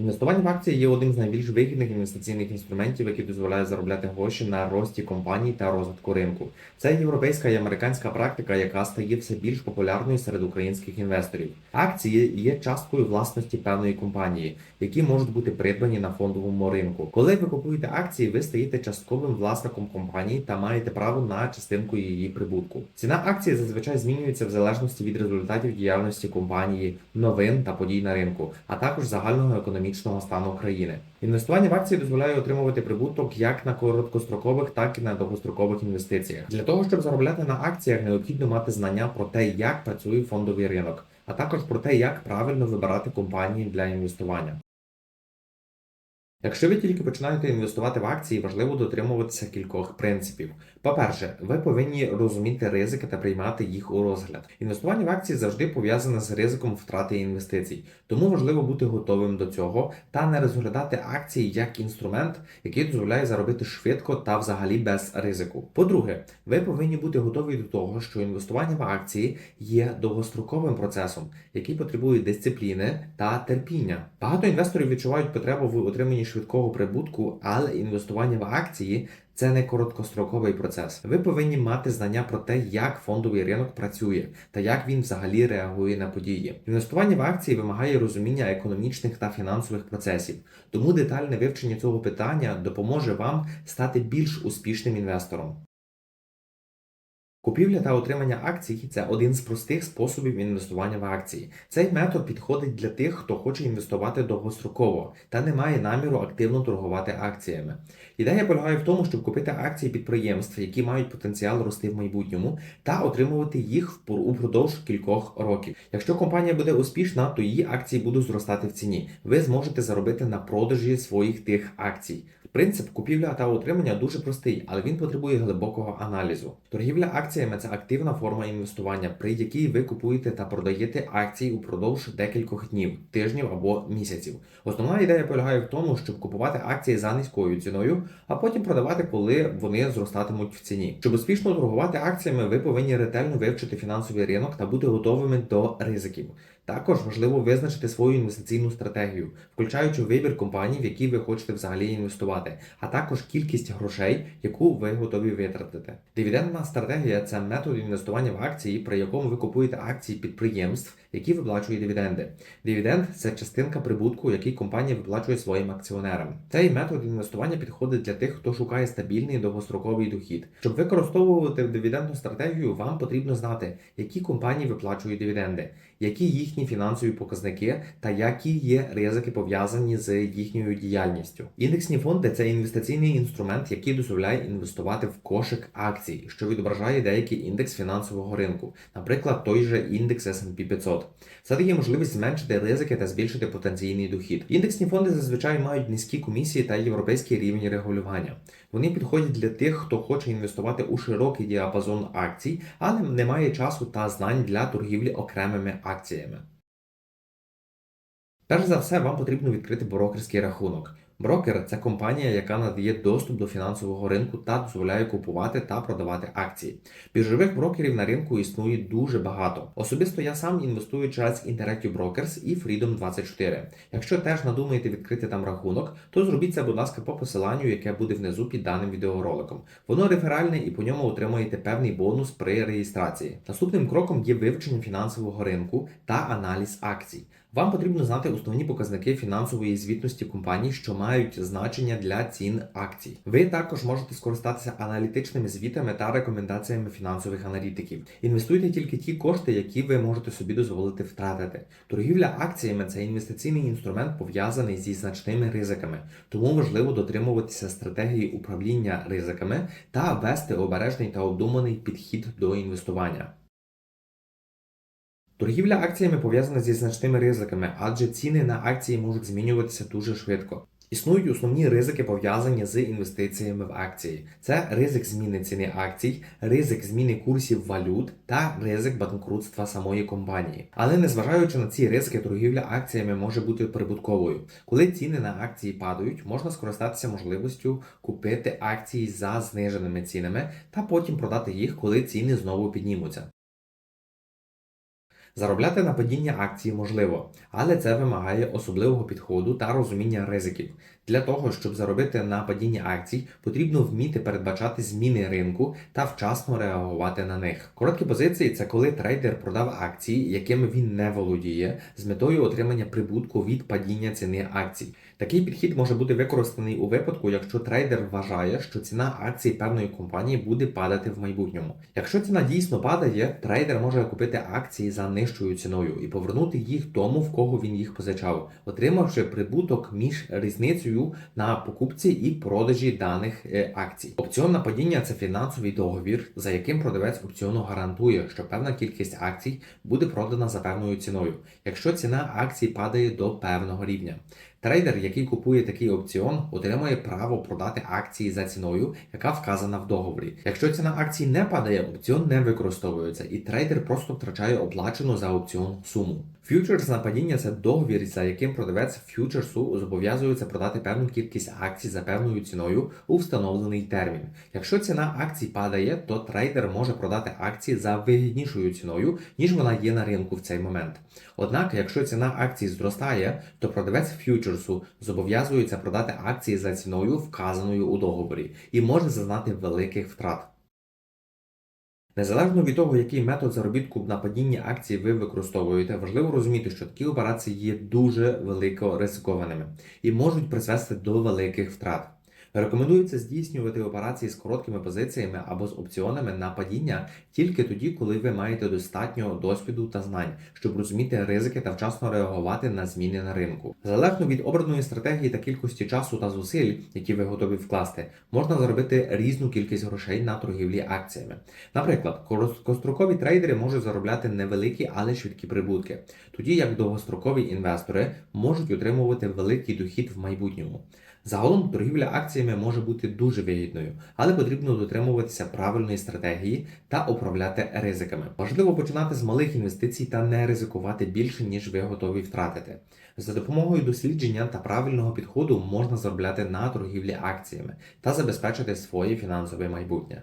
Інвестування в акції є одним з найбільш вигідних інвестиційних інструментів, які дозволяють заробляти гроші на рості компаній та розвитку ринку. Це європейська і американська практика, яка стає все більш популярною серед українських інвесторів. Акції є часткою власності певної компанії, які можуть бути придбані на фондовому ринку. Коли ви купуєте акції, ви стаєте частковим власником компанії та маєте право на частинку її прибутку. Ціна акції зазвичай змінюється в залежності від результатів діяльності компанії, новин та подій на ринку, а також загального економічного стану країни. Інвестування в акції дозволяє отримувати прибуток як на короткострокових, так і на довгострокових інвестиціях. Для того, щоб заробляти на акціях, необхідно мати знання про те, як працює фондовий ринок, а також про те, як правильно вибирати компанії для інвестування. Якщо ви тільки починаєте інвестувати в акції, важливо дотримуватися кількох принципів. По-перше, ви повинні розуміти ризики та приймати їх у розгляд. Інвестування в акції завжди пов'язане з ризиком втрати інвестицій, тому важливо бути готовим до цього та не розглядати акції як інструмент, який дозволяє заробити швидко та взагалі без ризику. По-друге, ви повинні бути готові до того, що інвестування в акції є довгостроковим процесом, який потребує дисципліни та терпіння. Багато інвесторів відчувають потребу в отриманні швидкого прибутку, але інвестування в акції це не короткостроковий процес. Ви повинні мати знання про те, як фондовий ринок працює та як він взагалі реагує на події. Інвестування в акції вимагає розуміння економічних та фінансових процесів, тому детальне вивчення цього питання допоможе вам стати більш успішним інвестором. Купівля та отримання акцій це один з простих способів інвестування в акції. Цей метод підходить для тих, хто хоче інвестувати довгостроково та не має наміру активно торгувати акціями. Ідея полягає в тому, щоб купити акції підприємств, які мають потенціал рости в майбутньому, та отримувати їх упродовж кількох років. Якщо компанія буде успішна, то її акції будуть зростати в ціні. Ви зможете заробити на продажі своїх тих акцій. Принцип купівля та отримання дуже простий, але він потребує глибокого аналізу. Торгівля акціями це активна форма інвестування, при якій ви купуєте та продаєте акції упродовж декількох днів, тижнів або місяців. Основна ідея полягає в тому, щоб купувати акції за низькою ціною, а потім продавати, коли вони зростатимуть в ціні. Щоб успішно торгувати акціями, ви повинні ретельно вивчити фінансовий ринок та бути готовими до ризиків. Також важливо визначити свою інвестиційну стратегію, включаючи вибір компаній, в які ви хочете взагалі інвестувати, а також кількість грошей, яку ви готові витратити. Дивідендна стратегія це метод інвестування в акції, при якому ви купуєте акції підприємств, які виплачують дивіденди. Дивіденд це частинка прибутку, який компанія виплачує своїм акціонерам. Цей метод інвестування підходить для тих, хто шукає стабільний довгостроковий дохід. Щоб використовувати дивідендну стратегію, вам потрібно знати, які компанії виплачують дивіденди, які їхні фінансові показники та які є ризики пов'язані з їхньою діяльністю. Індексні фонди це інвестиційний інструмент, який дозволяє інвестувати в кошик акцій, що відображає деякий індекс фінансового ринку, наприклад, той же індекс S&P 500. Це дає можливість зменшити ризики та збільшити потенційний дохід. Індексні фонди зазвичай мають низькі комісії та європейський рівень регулювання. Вони підходять для тих, хто хоче інвестувати у широкий діапазон акцій, але не має часу та знань для торгівлі окремими акціями. Перш за все, вам потрібно відкрити брокерський рахунок. Брокер це компанія, яка надає доступ до фінансового ринку та дозволяє купувати та продавати акції. Біржових брокерів на ринку існує дуже багато. Особисто я сам інвестую через Interactive Brokers і Freedom24. Якщо теж надумаєте відкрити там рахунок, то зробіть це, будь ласка, по посиланню, яке буде внизу під даним відеороликом. Воно реферальне і по ньому отримаєте певний бонус при реєстрації. Наступним кроком є вивчення фінансового ринку та аналіз акцій. Вам потрібно знати основні показники фінансової звітності компаній, що мають значення для цін акцій. Ви також можете скористатися аналітичними звітами та рекомендаціями фінансових аналітиків. Інвестуйте тільки ті кошти, які ви можете собі дозволити втратити. Торгівля акціями це інвестиційний інструмент пов'язаний зі значними ризиками, тому важливо дотримуватися стратегії управління ризиками та вести обережний та обдуманий підхід до інвестування. Торгівля акціями пов'язана зі значними ризиками, адже ціни на акції можуть змінюватися дуже швидко. Існують основні ризики пов'язані з інвестиціями в акції. Це ризик зміни ціни акцій, ризик зміни курсів валют та ризик банкрутства самої компанії. Але незважаючи на ці ризики, торгівля акціями може бути прибутковою. Коли ціни на акції падають, можна скористатися можливістю купити акції за зниженими цінами та потім продати їх, коли ціни знову піднімуться. Заробляти на падіння акції можливо, але це вимагає особливого підходу та розуміння ризиків. Для того, щоб заробити на падіння акцій, потрібно вміти передбачати зміни ринку та вчасно реагувати на них. Короткі позиції це коли трейдер продав акції, якими він не володіє, з метою отримання прибутку від падіння ціни акцій. Такий підхід може бути використаний у випадку, якщо трейдер вважає, що ціна акцій певної компанії буде падати в майбутньому. Якщо ціна дійсно падає, трейдер може купити акції за нижчою ціною і повернути їх тому, в кого він їх позичав, отримавши прибуток між різницею на покупці і продажі даних е, акцій. Опціон на падіння це фінансовий договір, за яким продавець опціону гарантує, що певна кількість акцій буде продана за певною ціною, якщо ціна акцій падає до певного рівня. Трейдер, який купує такий опціон, отримує право продати акції за ціною, яка вказана в договорі. Якщо ціна акцій не падає, опціон не використовується, і трейдер просто втрачає оплачену за опціон суму. Фьючерс на падіння це договір, за яким продавець фьючерсу зобов'язується продати певну кількість акцій за певною ціною у встановлений термін. Якщо ціна акцій падає, то трейдер може продати акції за вигіднішою ціною, ніж вона є на ринку в цей момент. Однак, якщо ціна акцій зростає, то продавець фьючерсу зобов'язується продати акції за ціною, вказаною у договорі, і може зазнати великих втрат. Незалежно від того, який метод заробітку на падінні акцій ви використовуєте, важливо розуміти, що такі операції є дуже велико ризикованими і можуть призвести до великих втрат. Рекомендується здійснювати операції з короткими позиціями або з опціонами на падіння тільки тоді, коли ви маєте достатньо досвіду та знань, щоб розуміти ризики та вчасно реагувати на зміни на ринку. Залежно від обраної стратегії та кількості часу та зусиль, які ви готові вкласти, можна заробити різну кількість грошей на торгівлі акціями. Наприклад, короткострокові трейдери можуть заробляти невеликі, але швидкі прибутки, тоді як довгострокові інвестори можуть отримувати великий дохід в майбутньому. Загалом торгівля акціями може бути дуже вигідною, але потрібно дотримуватися правильної стратегії та управляти ризиками. Важливо починати з малих інвестицій та не ризикувати більше, ніж ви готові втратити. За допомогою дослідження та правильного підходу можна заробляти на торгівлі акціями та забезпечити своє фінансове майбутнє.